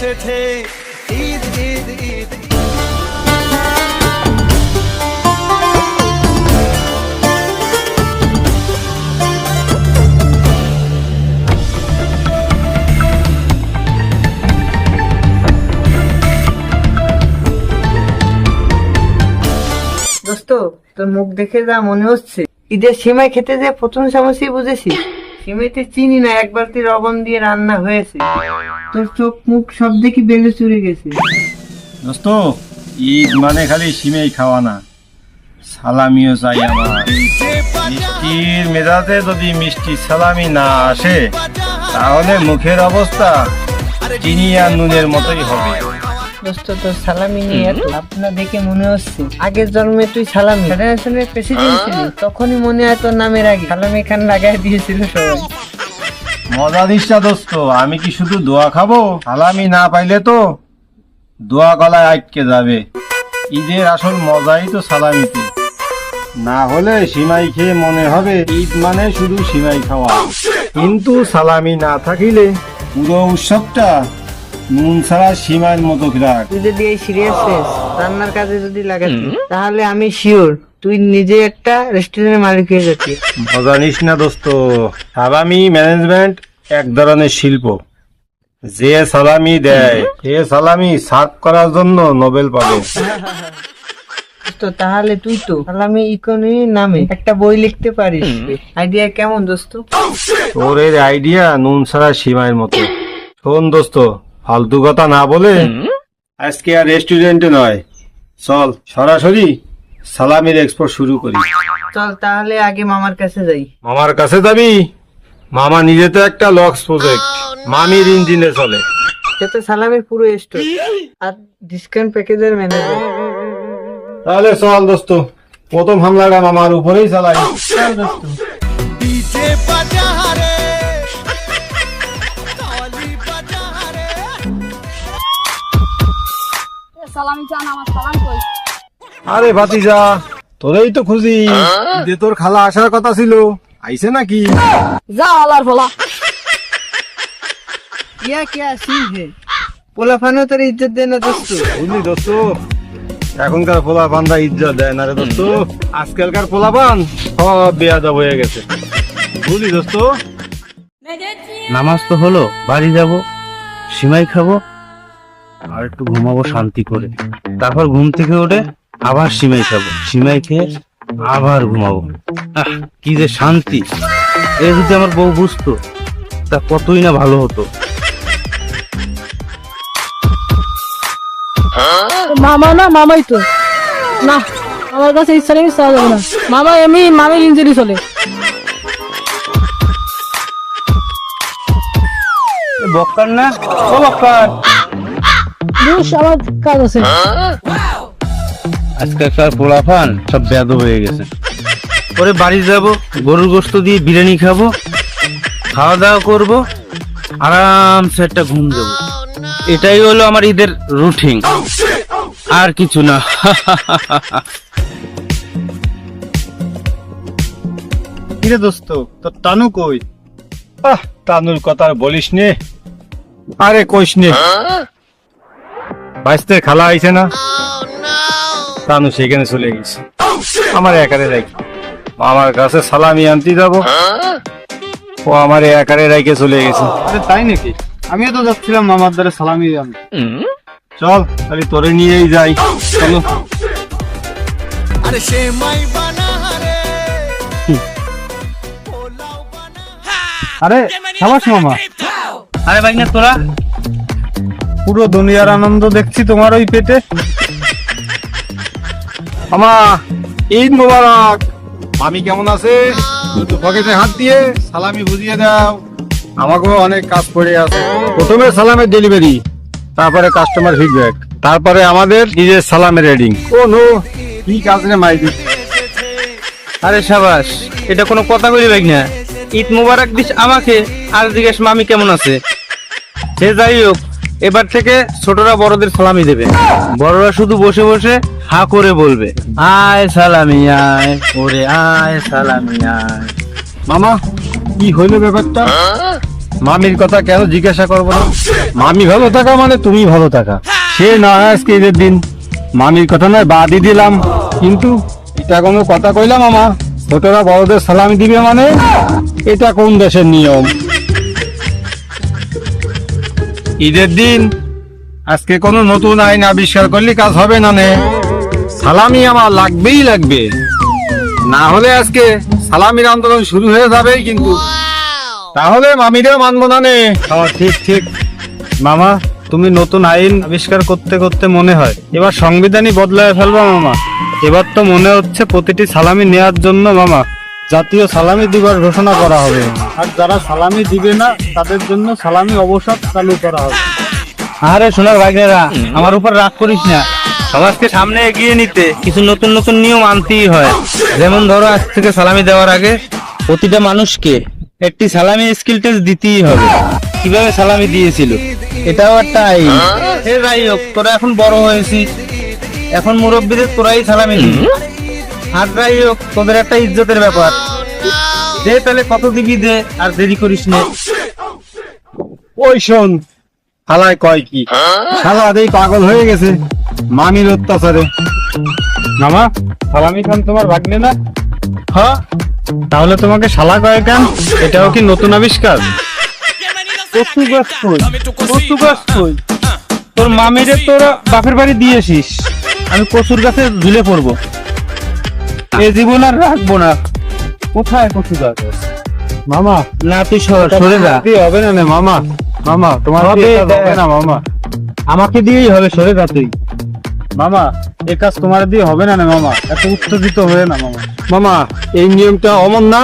এসেছে ঈদ ঈদ ঈদ। দোস্ত, তোর মুখ দেখে যা মনে হচ্ছে। ঈদের সিমাই খেতে যে প্রথম সমস্যাই বুঝেছি সিমাইতে চিনি না একবার তুই লবণ দিয়ে রান্না হয়েছে। তোর চোখ মুখ সব দেখি বেলে চুরে গেছে। দোস্ত, ঈদ মানে খালি সিমেই খাওয়া না। সালামিও চাই আমার। মিষ্টির মেজাজে যদি মিষ্টি সালামি না আসে, তাহলে মুখের অবস্থা চিনি আর নুনের মতোই হবে। দোস্ত তোর সালামি নিয়ে আপনার দেখে মনে হচ্ছে। আগের জন্মে তুই সালামি। ফেডারেশনের প্রেসিডেন্ট ছিলি তখনই মনে হয় তোর নামের আগে সালামি খান লাগাই দিয়েছিল সবাই। মজা দিস না দোস্ত আমি কি শুধু দোয়া খাব? সালামি না পাইলে তো দোয়া গলায় আটকে যাবে। ঈদের আসল মজাই তো সালামিতে। না হলে সিমাই খেয়ে মনে হবে ঈদ মানে শুধু সিমাই খাওয়া। কিন্তু সালামি না থাকিলে পুরো উৎসবটা নুন ছাড়া সীমার মতো রাখ তুই যদি এই সিরিয়াসনেস রান্নার কাজে যদি লাগাতি তাহলে আমি শিওর তুই নিজে একটা রেস্টুরেন্টের মালিক হয়ে যাচ্ছি মজা নিস না দোস্ত। সালামি ম্যানেজমেন্ট এক ধরনের শিল্প। যে সালামি দেয় সে সালামি সার্ভ করার জন্য নোবেল পাবে। তো তাহলে তুই তো সালামি ইকোনমি নামে একটা বই লিখতে পারিস। আইডিয়া কেমন দোস্ত? তোর আইডিয়া নুন ছাড়া সীমায়ের মতো। শোন দোস্ত ফালতু কথা না বলে আজকে আর রেস্টুরেন্টে নয়। চল সরাসরি সালামির এক্সপোর্ট শুরু করি। চল তাহলে আগে মামার কাছে যাই। মামার কাছে যাবি? মামা নিজে তো একটা লক্স প্রজেক্ট মামির ইঞ্জিনে চলে। সে তো সালামের পুরো স্টোর আর ডিসকাউন্ট প্যাকেজের ম্যানেজার তাহলে চল দোস্ত প্রথম হামলাটা মামার উপরেই চালাই। চল দোস্ত। ডিজে বাজা সালামি চান আমার সালাম কই? আরে ভাতিজা তোরেই তো খুঁজি। যে তোর খালা আসার কথা ছিল। আইছে নাকি? যা আলার ফলা হে? পোলাফানো তোর ইজ্জত দে না দোস্ত। বুঝলি দোস্ত এখনকার পোলা পান্দা ইজ্জত দেয় না রে দোস্ত। আজকালকার পোলা পান সব বেয়াদব হয়ে গেছে। বুঝলি দোস্ত? নামাজ তো হলো বাড়ি যাব সিমাই খাব আর একটু ঘুমাবো শান্তি করে। তারপর ঘুম থেকে উঠে আবার সিমাই খাব। সিমাই খেয়ে আবার ঘুমাবো। আহ কি যে শান্তি। এ যদি আমার বউ বুঝতো তা কতই না ভালো হতো। মামা না মামাই তো। না আমার কাছে ইচ্ছা নেই চাওয়া যাবে না। মামা এমনি মামির ইঞ্জুরি চলে। বক্কার না? ও বক্কার। বুঝ আমার কাজ আছে। আজকালকার পোলাফান সব ব্যাদ হয়ে গেছে। পরে বাড়ি যাব গরুর গোস্ত দিয়ে বিরিয়ানি খাব খাওয়া দাওয়া করব আরামসে একটা ঘুম দেবো। এটাই হলো আমার ঈদের রুটিন আর কিছু না। কিরে দোস্ত তোর টানু কই? আহ টানুর কথা আর বলিস নে। আরে কইস নে। বাইসতে খালা আইছে না? তানু সেখানে চলে গেছে। আমার একারে রাখি আমার কাছে সালামি আনতে যাব। ও আমার একারে রাইকে চলে গেছে। আরে তাই নাকি? আমিও তো যাচ্ছিলাম মামার দ্বারা সালামি আনতে। চল তাহলে তোরে নিয়েই যাই। চলো। আরে সেমাই বানা রে পোলাও বানা আরে সাবাস মামা। আরে ভাই না তোরা পুরো দুনিয়ার আনন্দ দেখছি তোমার ওই পেটে। আমা ঈদ মোবারক। আমি কেমন আছে দুটো পকেটে হাত দিয়ে সালামি বুঝিয়ে দাও। আমাকেও অনেক কাজ পড়ে আছে। প্রথমে সালামের ডেলিভারি তারপরে কাস্টমার ফিডব্যাক তারপরে আমাদের নিজের সালামের রেডিং ও নো কি কাজ রে মাইদি আরে সাবাস এটা কোনো কথা বলি ভাই না। ঈদ মুবারক দিস আমাকে আর জিজ্ঞেস মামি কেমন আছে? সে যাই হোক এবার থেকে ছোটরা বড়দের সালামি দেবে। বড়রা শুধু বসে বসে হা করে বলবে, আয় সালামি, আয়, ওরে আয় সালামি, আয়। মামা, কি হইল ব্যাপারটা? মামির কথা কেন জিজ্ঞাসা করব না? মামি ভালো থাকা মানে তুমি ভালো থাকা। সে না আজকে ঈদের দিন। মামির কথা নয়, বাদই দিলাম। কিন্তু এটা কোনো কথা কইলাম মামা? ছোটরা বড়দের সালামি দিবে মানে? এটা কোন দেশের নিয়ম? ঈদের দিন আজকে কোনো নতুন আইন আবিষ্কার করলে কাজ হবে না নে? সালামি আমার লাগবেই লাগবে। না হলে আজকে সালামির আন্দোলন শুরু হয়ে যাবেই কিন্তু। তাহলে মামিরেও মানবো না নে? ঠিক ঠিক। মামা তুমি নতুন আইন আবিষ্কার করতে করতে মনে হয়। এবার সংবিধানই বদলায় ফেলবা মামা। এবার তো মনে হচ্ছে প্রতিটি সালামি নেয়ার জন্য মামা। জাতীয় সালামি দিবস ঘোষণা করা হবে। আর যারা সালামি দিবে না তাদের জন্য সালামি অবসাদ চালু করা হবে। আরে সোনার ভাগ্নেরা আমার উপর রাগ করিস না। সমাজকে সামনে এগিয়ে নিতে কিছু নতুন নতুন নিয়ম আনতেই হয়। যেমন ধরো আজ থেকে সালামি দেওয়ার আগে প্রতিটা মানুষকে একটি সালামি স্কিল টেস্ট দিতেই হবে। কীভাবে সালামি দিয়েছিল? এটাও একটা আইন সে যাই হোক তোরা এখন বড় হয়েছিস। এখন মুরব্বীদের তোরাই সালামি দিবি। আর যাই হোক তোদের একটা ইজ্জতের ব্যাপার। দে তাহলে কত দিবি দে আর দেরি করিস না। ওই শোন হালায় কয় কি? শালা আদেই পাগল হয়ে গেছে মামির অত্যাচারে। মামা সালামি খান তোমার ভাগ্নে না? হ্যাঁ তাহলে তোমাকে শালা কয় কেন? এটাও কি নতুন আবিষ্কার? কচু গাছ কই কচু গাছ কই তোর মামিরে তোরা বাপের বাড়ি দিয়েছিস আমি কচুর গাছে ঝুলে পড়ব। এ জীবন আর রাখব না। কোথায় কচু গাছ মামা না তুই সরে যা। হবে না মামা? মামা তোমার হবে। না মামা? আমাকে দিয়েই হবে সরে যা তুই। মামা এ কাজ তোমার দিয়ে হবে না মামা? এত উত্তেজিত হয়ে না মামা। মামা এই নিয়মটা অমন না?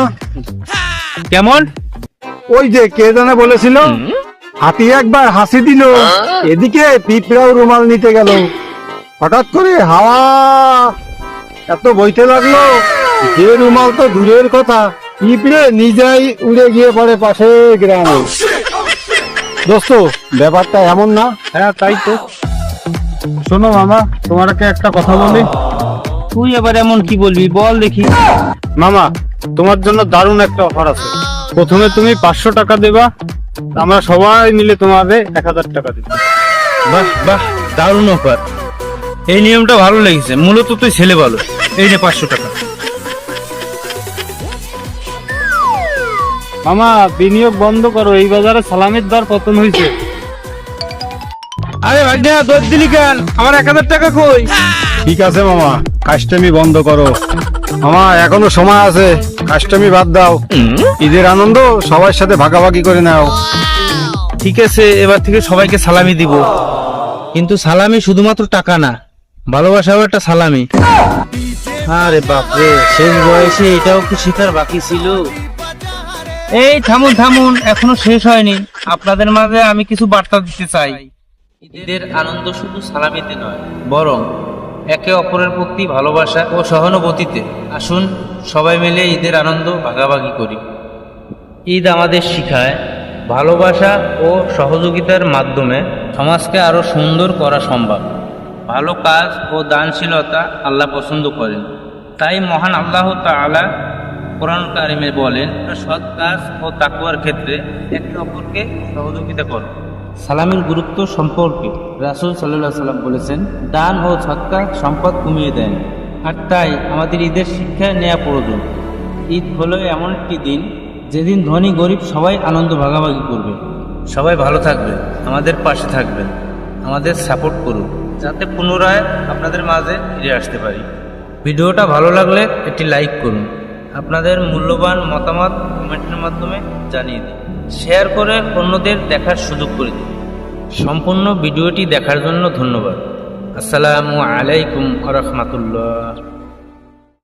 কেমন? ওই যে কে জানে বলেছিল? হাতি একবার হাসি দিল। এদিকে পিঁপড়াও রুমাল নিতে গেল। হঠাৎ করে হাওয়া এত বইতে লাগল? যে রুমাল তো দূরের কথা। পিঁপড়ে নিজেই উড়ে গিয়ে পড়ে পাশে গ্রামে। দোস্ত ব্যাপারটা এমন না। হ্যাঁ তাই তো। শোনো মামা তোমাকে একটা কথা বলি। তুই এবার এমন কি বলবি? বল দেখি। মামা তোমার জন্য দারুণ একটা অফার আছে। প্রথমে তুমি পাঁচশো টাকা দেবা আমরা সবাই মিলে তোমাদের এক হাজার টাকা দেবো। বাহ বাহ দারুণ অফার। এই নিয়মটা ভালো লেগেছে। মূলত তুই ছেলে ভালো এই নে পাঁচশো টাকা। মামা বিনিয়োগ বন্ধ করো। এই বাজারে সালামের দর পতন হয়েছে। আরে ভাই না দশ দিলি কেন? আমার এক হাজার টাকা কই? ঠিক আছে মামা। কাস্টমি বন্ধ করো। মামা এখনও সময় আছে। কাস্টমি বাদ দাও। ঈদের আনন্দ সবার সাথে ভাগাভাগি করে নাও। ঠিক আছে এবার থেকে সবাইকে সালামি দিব। কিন্তু সালামি শুধুমাত্র টাকা না ভালোবাসাও একটা সালামি। আরে বাপরে শেষ বয়সে এটাও কি শেখার বাকি ছিল? এই থামুন থামুন এখনও শেষ হয়নি। আপনাদের মাঝে আমি কিছু বার্তা দিতে চাই। ঈদের আনন্দ শুধু সালামিতে নয় বরং একে অপরের প্রতি ভালোবাসা ও সহানুভূতিতে। আসুন সবাই মিলে ঈদের আনন্দ ভাগাভাগি করি। ঈদ আমাদের শিখায় ভালোবাসা ও সহযোগিতার মাধ্যমে সমাজকে আরও সুন্দর করা সম্ভব। ভালো কাজ ও দানশীলতা আল্লাহ পছন্দ করেন। তাই মহান আল্লাহ তাআলা কোরআন কারিমে বলেন সৎ কাজ ও তাকুয়ার ক্ষেত্রে একে অপরকে সহযোগিতা করো। সালামের গুরুত্ব সম্পর্কে রাসূল সাল্লাল্লাহু সাল্লাম বলেছেন, দান ও সৎকা সম্পদ কমিয়ে দেন। আর তাই আমাদের ঈদের শিক্ষা নেওয়া প্রয়োজন। ঈদ হলো এমন একটি দিন, যেদিন ধনী গরিব সবাই আনন্দ ভাগাভাগি করবে। সবাই ভালো থাকবে, আমাদের পাশে থাকবেন, আমাদের সাপোর্ট করুন। যাতে পুনরায় আপনাদের মাঝে ফিরে আসতে পারি। ভিডিওটা ভালো লাগলে একটি লাইক করুন। আপনাদের মূল্যবান মতামত কমেন্টের মাধ্যমে জানিয়ে দিন। শেয়ার করে অন্যদের দেখার সুযোগ করে দিন। সম্পূর্ণ ভিডিওটি দেখার জন্য ধন্যবাদ। আসসালামু আলাইকুম রহমতুল্লাহ।